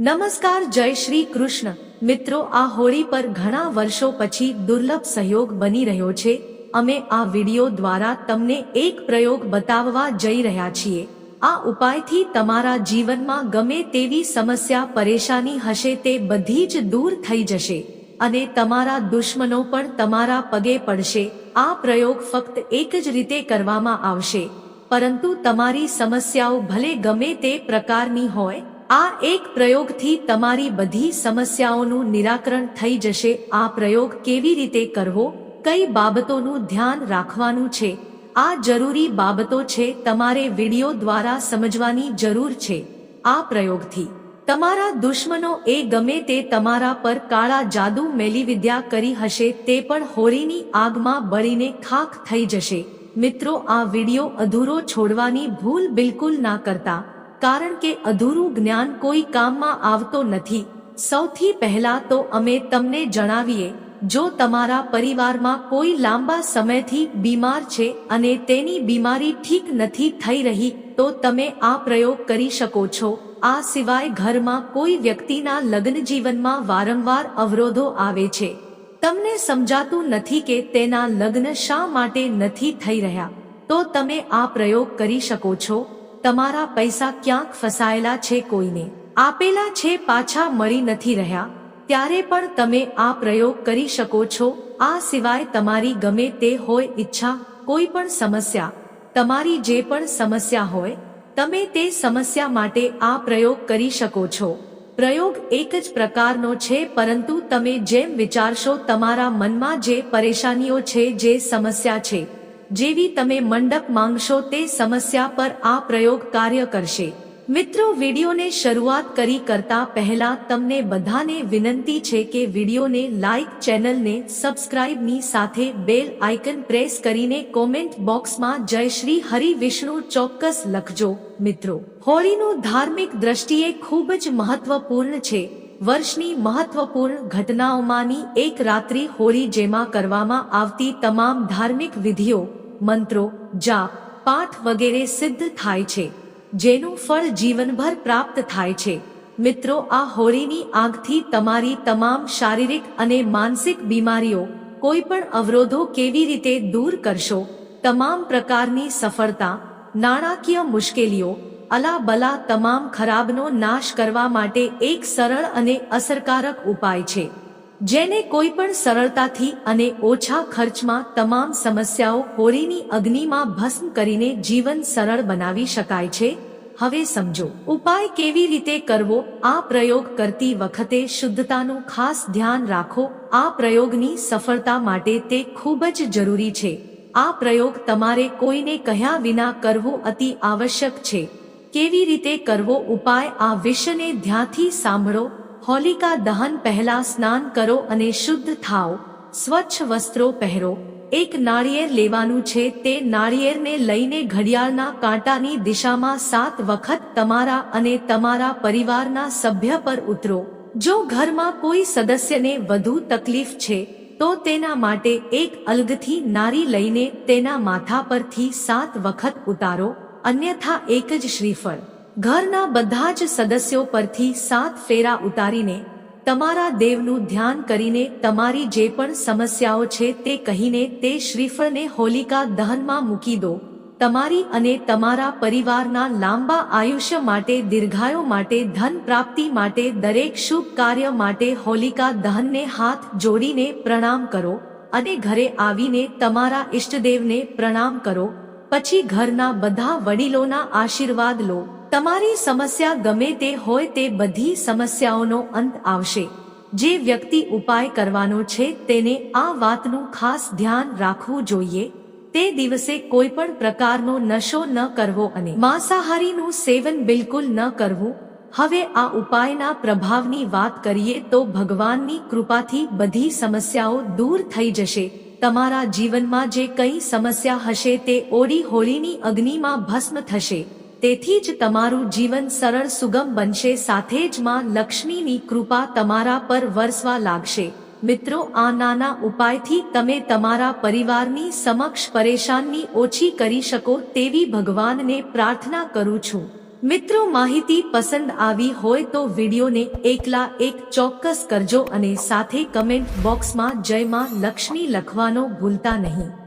નમસ્કાર, જય શ્રી કૃષ્ણ. મિત્રો, આ હોળી પર ઘણા વર્ષો પછી દુર્લભ સહયોગ બની રહ્યો છે. અમે આ વિડિયો દ્વારા તમને એક પ્રયોગ બતાવવા જઈ રહ્યા છીએ. આ ઉપાયથી તમારા જીવનમાં ગમે તેવી સમસ્યા પરેશાની હશે તે બધી જ દૂર થઈ જશે અને તમારા દુશ્મનો પણ તમારા પગે પડશે. આ પ્રયોગ ફક્ત એક જ રીતે કરવામાં આવશે. પરંતુ તમારી સમસ્યાઓ ભલે ગમે તે પ્રકારની હોય આ એક પ્રયોગથી તમારી બધી સમસ્યાઓનું નિરાકરણ થઈ જશે. આ પ્રયોગ કેવી રીતે કરવો? કઈ બાબતોનું ધ્યાન રાખવાનું છે? આ જરૂરી બાબતો છે, તમારે વિડિયો દ્વારા સમજવાની જરૂર છે. આ પ્રયોગથી તમારા દુશ્મનો એ ગમે તે તમારા પર કાળા જાદુ મેલી વિદ્યા કરી હશે, તે પણ હોળીની આગમાં બળીને ખાખ થઈ જશે. મિત્રો, આ વિડિયો અધૂરો છોડવાની ભૂલ બિલકુલ ના કરતા. કારણ કે અધૂરું જ્ઞાન કોઈ કામમાં આવતો નથી. સૌથી પહેલા તો અમે તમને જણાવીએ, જો તમારા પરિવારમાં કોઈ લાંબા સમયથી બીમાર છે અને તેની બીમારી ઠીક નથી થઈ રહી, તો તમે આ પ્રયોગ કરી શકો છો. આ સિવાય ઘરમાં કોઈ વ્યક્તિના લગ્ન જીવનમાં વારંવાર અવરોધો આવે છે. તમને સમજાતું નથી કે તેના લગ્ન શા માટે નથી થઈ રહ્યા, તો તમે આ પ્રયોગ કરી શકો છો. તમારા પૈસા ક્યાંક ફસાયેલા છે કોઈને. આપેલા છે પાછા મળી નથી રહ્યા. ત્યારે પણ તમે આ પ્રયોગ કરી શકો છો. આ સિવાય તમારી ગમે તે હોય ઈચ્છા, કોઈ પણ સમસ્યા, તમારી જે પણ સમસ્યા હોય, તમે તે સમસ્યા માટે આ પ્રયોગ કરી શકો છો. પ્રયોગ એક જ પ્રકારનો છે, પરંતુ તમે જેમ વિચારશો તમારા મનમાં જે પરેશાનીઓ છે, જે સમસ્યા છે જેવી તમે મંડપ માંગશો તે સમસ્યા પર આ પ્રયોગ કાર્ય કરશે. મિત્રો, વિડીયોને શરૂઆત કરી કરતા પહેલા તમને બધાને વિનંતી છે કે વિડીયોને લાઇક ચેનલને સબસ્ક્રાઇબની સાથે બેલ આઇકન પ્રેસ કરીને કોમેન્ટ બોક્સમાં જય શ્રી હરિ વિષ્ણુ ચોક્કસ લખજો. મિત્રો, હોળીનું ધાર્મિક દ્રષ્ટિએ ખૂબ જ મહત્વપૂર્ણ છે. વર્ષની મહત્વપૂર્ણ ઘટનાઓમાંની એક રાત્રિ હોળી જેમાં કરવામાં આવતી તમામ ધાર્મિક વિધિઓ, મંત્રો, જાપ, પાઠ વગેરે સિદ્ધ થાય છે, જેનું ફળ જીવનભર પ્રાપ્ત થાય છે. મિત્રો, આ હોળીની આગથી તમારી તમામ શારીરિક અને માનસિક બીમારીઓ કોઈ પણ અવરોધો કેવી રીતે દૂર કરશો, તમામ પ્રકારની સફળતા, નાણાકીય મુશ્કેલીઓ અલા બલા તમામ ખરાબનો નાશ કરવા માટે એક સરળ અને અસરકારક ઉપાય છે, જેને કોઈ પણ સરળતાથી અને ઓછા ખર્ચમાં તમામ સમસ્યાઓ હોળીની અગ્નિમાં ભસ્મ કરીને જીવન સરળ બનાવી શકાય છે. હવે સમજો, ઉપાય કેવી રીતે કરવો? આ પ્રયોગ કરતી વખતે શુદ્ધતાનું ખાસ ધ્યાન રાખો. આ પ્રયોગની સફળતા માટે તે ખૂબ જ જરૂરી છે. આ પ્રયોગ તમારે કોઈને કહ્યા વિના કરવો અતિ આવશ્યક છે. કેવી રીતે કરવો ઉપાય આ વિષયને ધ્યાનથી સાંભળો, હોલિકા દહન પહેલા સ્નાન કરો અને શુદ્ધ થાઓ, સ્વચ્છ વસ્ત્રો પહેરો, એક નાળિયેર લેવાનું છે તે નાળિયેરને લઈને ઘડિયાળના કાંટાની દિશામાં સાત વખત તમારા અને તમારા પરિવારના સભ્ય પર ઉતરો. જો ઘરમાં કોઈ સદસ્યને વધુ તકલીફ છે, તો તેના માટે એક અલગથી નારી લઈને તેના માથા પરથી સાત વખત ઉતારો. અન્યથા એક જ શ્રીફળ. ઘરના બધા જ સદસ્યો પરથી સાત ફેરા ઉતારીને તમારા દેવનું ધ્યાન કરીને તમારી જે પણ સમસ્યાઓ છે તે કહીને તે શ્રીફળને હોલિકા દહનમાં મૂકી દો. તમારી અને તમારા પરિવારના લાંબા આયુષ્ય માટે, દીર્ઘાયુ માટે, ધન પ્રાપ્તિ માટે, દરેક શુભ કાર્ય માટે હોલિકા દહનને હાથ જોડીને પ્રણામ કરો અને ઘરે આવીને તમારા ઈષ્ટદેવને પ્રણામ કરો. પછી ઘરના બધા વડીલોના આશીર્વાદ લો. તમારી સમસ્યા ગમે તે હોય તે બધી સમસ્યાઓનો અંત આવશે. જે વ્યક્તિ ઉપાય કરવાનો છે તેને આ વાતનું ખાસ ધ્યાન રાખવું જોઈએ. તે દિવસે કોઈ પણ પ્રકારનો નશો ન કરવો અને માંસાહારીનું સેવન બિલકુલ ન કરવું. હવે આ ઉપાયના પ્રભાવની વાત કરીએ તો ભગવાનની કૃપાથી બધી સમસ્યાઓ દૂર થઈ જશે. તમારા જીવનમાં જે કઈ સમસ્યા હશે તે ઓડી હોળીની અગ્નિમાં ભસ્મ થશે. તેથી જ તમારું જીવન સરળ સુગમ બનશે, સાથે જ માં લક્ષ્મીની કૃપા તમારા પર વરસવા લાગશે. મિત્રો, આ નાના ઉપાયથી તમે તમારા પરિવારની સમક્ષ પરેશાની ઓછી કરી શકો તેવી ભગવાનને પ્રાર્થના કરું છું. મિત્રો માહિતી પસંદ આવી હોય તો વિડીયોને એકલા એક ચોક્કસ કરજો અને સાથે કમેન્ટ બોક્સમાં જય માં લક્ષ્મી લખવાનો ભૂલતા નહીં.